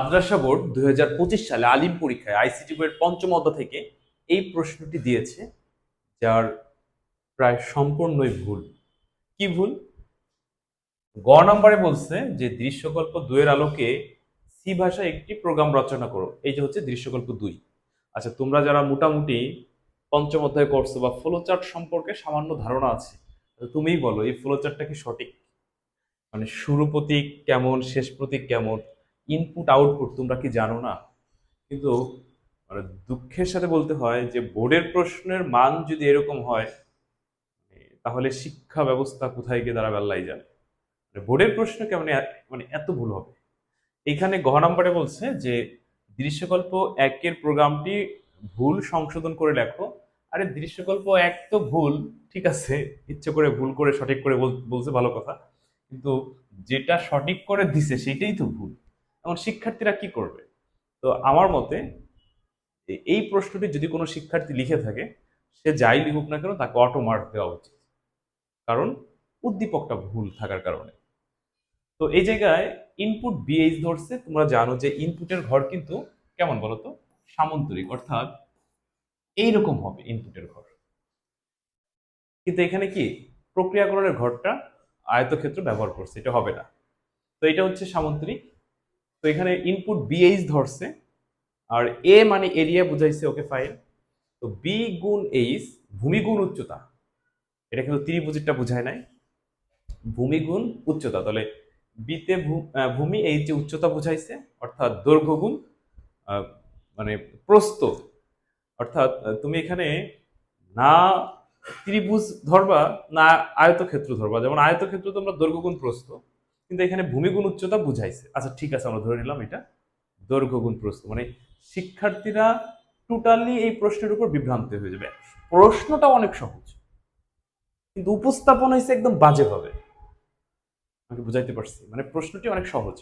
মাদ্রাসা board দুই হাজার পঁচিশ সালে আলিম পরীক্ষায় আইসিটি বইয়ের পঞ্চম অধ্যায় থেকে এই প্রশ্নটি দিয়েছে, যার প্রায় সম্পূর্ণই ভুল। কি ভুল? গ নম্বরে বলছে যে দৃশ্যকল্প দুইয়ের আলোকে সি ভাষায় একটি প্রোগ্রাম রচনা করো, এই যে হচ্ছে দৃশ্যকল্প দুই। আচ্ছা তোমরা যারা মোটামুটি পঞ্চম অধ্যায় করছ বা ফ্লোচার্ট সম্পর্কে সামান্য ধারণা আছে তুমিই বলো এই ফ্লোচার্টটা কি সঠিক? মানে শুরু প্রতীক কেমন, শেষ প্রতীক কেমন? ইনপুট আউটপুট তোমরা কি জানো না? কিন্তু মানে দুঃখের সাথে বলতে হয় যে, বোর্ডের প্রশ্নের মান যদি এরকম হয়, তাহলে শিক্ষা ব্যবস্থা কোথায় গিয়ে দাঁড়াবে আল্লাহ মানে বোর্ডের প্রশ্ন কেমন মানে এত ভুল হবে? এখানে গহ নাম্বারে বলছে যে, দৃশ্যকল্প একের প্রোগ্রামটি ভুল সংশোধন করে লেখো। আরে, দৃশ্যকল্প এক তো ভুল, ঠিক আছে, ইচ্ছে করে ভুল করে সঠিক করে বল- বলছে ভালো কথা। কিন্তু যেটা সঠিক করে দিছে, সেটাই তো ভুল। এখন শিক্ষার্থীরা কি করবে? তো আমার মতে এই প্রশ্নটি যদি কোনো শিক্ষার্থী লিখে থাকে, সে যাই লিখুক না কেন তাকে অটো মার্ক দেওয়া উচিত। কারণ উদ্দীপকটা ভুল থাকার কারণে। তো এই জায়গায় ইনপুট বিএইচ ধরছে, তোমরা জানো যে ইনপুটের ঘর কিন্তু কেমন বলতো? সামন্তরিক, অর্থাৎ এইরকম হবে ইনপুটের ঘর। কিন্তু এখানে কি? প্রক্রিয়াকরণের ঘরটা আয়তক্ষেত্র ব্যবহার করছে, এটা হবে না। তো এটা হচ্ছে সামন্তরিক। তো এখানে ইনপুট বিএইচ ধরছে, আর এ মানে এরিয়া বুঝাইছে ওকে ফাইল তো বি গুণ এইচ ভূমি গুণ উচ্চতা। এটা কিন্তু ত্রিভুজেরটা বুঝায় নাই। ভূমি গুণ উচ্চতা, তাহলে বিতে ভূমি এই যে উচ্চতা বুঝাইছে, অর্থাৎ দৈর্ঘ্য গুণ মানে প্রস্থ। অর্থাৎ তুমি এখানে না ত্রিভুজ ধরবা, না আয়তক্ষেত্র ধরবা। যেমন আয়তক্ষেত্র তোমরা দৈর্ঘ্য গুণ প্রস্থ। কিন্তু এখানে ভূমিগুণ উচ্চতা বুঝাইছে। আচ্ছা ঠিক আছে, আমরা ধরে নিলাম এটা দৈর্ঘ্য গুণ প্রস্থ। মানে শিক্ষার্থীরা টোটালি এই প্রশ্নের উপর বিভ্রান্ত হয়ে যাবে। প্রশ্নটা অনেক সহজ, কিন্তু উপস্থাপন হয়েছে একদম বাজেভাবে। আমাকে বুঝাইতে পারছি মানে প্রশ্নটি অনেক সহজ।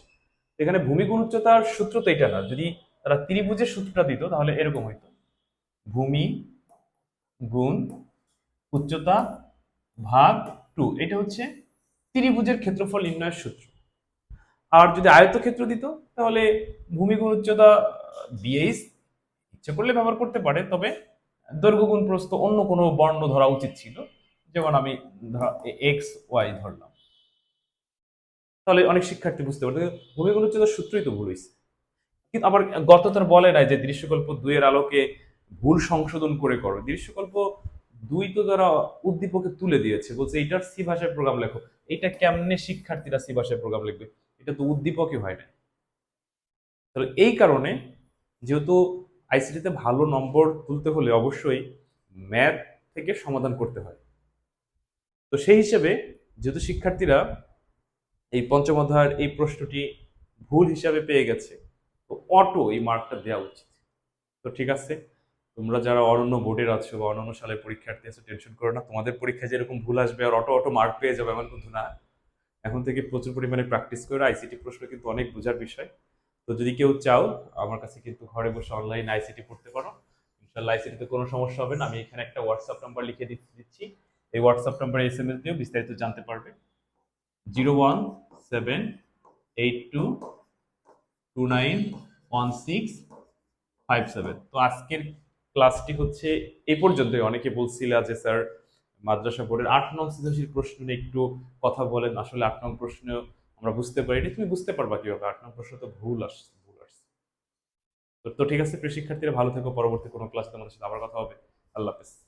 এখানে ভূমিগুণ উচ্চতার সূত্র তো এটা না, যদি তারা ত্রিভুজের সূত্রটা দিত, তাহলে এরকম হইতো। ভূমি গুণ উচ্চতা ভাগ টু এটা হচ্ছে ত্রিভুজের ক্ষেত্রফল নির্ণয়ের সূত্র। আর যদি আয়তক্ষেত্র দিত, তাহলে ভূমি গুণ উচ্চতা বিএইচ ইচ্ছে করলে ব্যবহার করতে পারে, তবে দৈর্ঘ্য গুণ প্রস্থ অন্য কোনো বর্ণ ধরা উচিত ছিল। যেমন আমি এক্স, ওয়াই ধরলাম। তাহলে অনেক শিক্ষার্থী বুঝতে পারবে ভূমি গুণ উচ্চতার সূত্রই তো ভুল হয়েছে কিন্তু আবার গততর বলে নাই যে দৃশ্যকল্প দুইয়ের আলোকে ভুল সংশোধন করে করো। দৃশ্যকল্প দুই তো তারা উদ্দীপকে তুলে দিয়েছে। বলছে, এইটার সি ভাষায় প্রোগ্রাম লেখো। এটা কেমনে শিক্ষার্থীরা সি ভাষায় প্রোগ্রাম লিখবে? এটা তো উদ্দীপকই হয় না। তাহলে এই কারণে যেহেতু আইসিটিতে ভালো নম্বর তুলতে হলে অবশ্যই ম্যাথ থেকে সমাধান করতে হয়। তো সেই হিসেবে যেহেতু শিক্ষার্থীরা এই পঞ্চম অধ্যায়ের এই প্রশ্নটি ভুল হিসাবে পেয়ে গেছে, তো অটো এই মার্কটা দেওয়া উচিত। তো ঠিক আছে? তোমরা যারা অনন্য বোর্ডের আছো বা অন্যান্য সালের পরীক্ষার্থী আছো টেনশন করো না। তোমাদের পরীক্ষায় যেরকম ভুল আসবে আর অটো অটো মার্ক পেয়ে যাবে, এমন কিন্তু না। এখন থেকে প্রচুর পরিমাণে প্র্যাকটিস করে। আইসিটি প্রশ্ন কিন্তু অনেক বোঝার বিষয়। তো যদি কেউ চাও, আমার কাছে কিন্তু ঘরে বসে অনলাইন আইসিটি পড়তে পারো। ইনশাল্লাহ আইসিটিতে কোনো সমস্যা হবে না। আমি এখানে একটা হোয়াটসঅ্যাপ নাম্বার লিখে দিচ্ছি এই হোয়াটসঅ্যাপ নাম্বারে এস এম এস দিয়েও বিস্তারিত জানতে পারবে। Zero one seven eight two two nine one six five seven তো আজকের ক্লাসটি হচ্ছে এ পর্যন্তই। অনেকে বলছিল যে, স্যার, মাদ্রাসা বোর্ডের আট নং সৃজনশীল প্রশ্ন নিয়ে একটু কথা বলেন। আসলে আট নং প্রশ্ন আমরা বুঝতে পারিনি। তুমি বুঝতে পারবা কীভাবে? আট নং প্রশ্ন তো ভুল আসছে ভুল আসছে। তো- তো ঠিক আছে, প্রিয় শিক্ষার্থীরা, ভালো থেকো। পরবর্তী কোনো ক্লাস তোমাদের সাথে আবার কথা হবে। আল্লাহ হাফেজ।